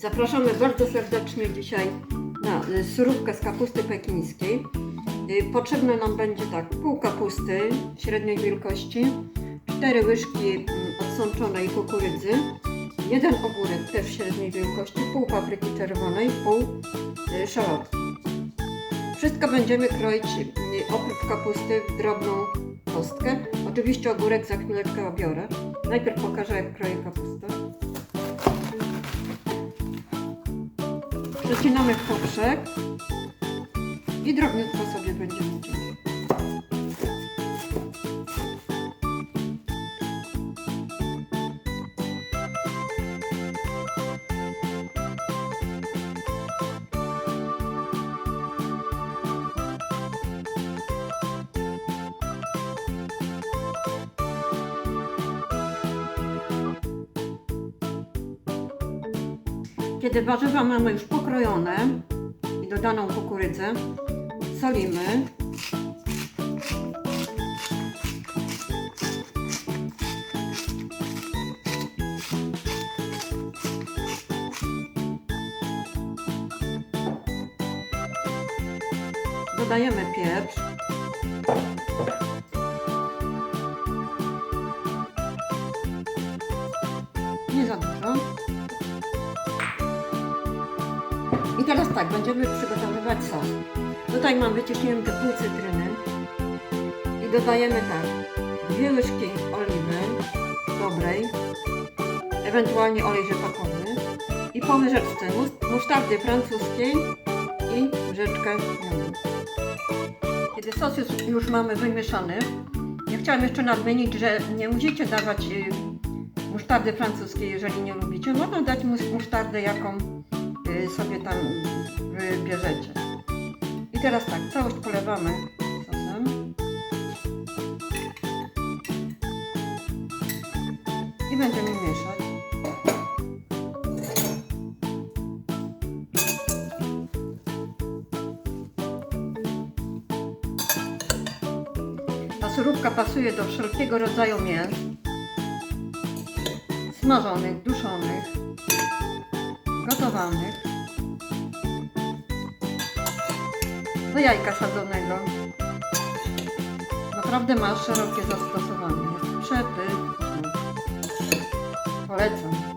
Zapraszamy bardzo serdecznie dzisiaj na y, surówkę z kapusty pekińskiej. Y, Potrzebne nam będzie tak pół kapusty średniej wielkości, 4 łyżki mm, odsączonej kukurydzy, jeden ogórek też średniej wielkości, pół papryki czerwonej, pół y, szalotki. Wszystko będziemy kroić oprócz kapusty w drobną kostkę. Oczywiście ogórek za chwileczkę obiorę. Najpierw pokażę jak kroję kapustę. Przecinamy w poprzek i drobniutko sobie będziemy ciąć. Kiedy warzywa mamy już pokrojone i dodaną kukurydzę, solimy. Dodajemy pieprz. Nie za dużo. I teraz tak, będziemy przygotowywać sos. Tutaj mam wyciśnięte pół cytryny i dodajemy tak, dwie łyżki oliwy dobrej, ewentualnie olej rzepakowy i po łyżeczce mus- musztardy francuskiej i łyżeczkę miodu. Kiedy sos już, już mamy wymieszany, ja chciałam jeszcze nadmienić, że nie musicie dawać y, musztardy francuskiej, jeżeli nie lubicie. Można dać mus- musztardę jaką sobie tam wybierzecie. I teraz tak, całość polewamy sosem. I będziemy mieszać. Ta surówka pasuje do wszelkiego rodzaju mięs. Smażonych, duszonych, gotowanych. Do jajka sadzonego. Naprawdę ma szerokie zastosowanie. Jest. Polecam.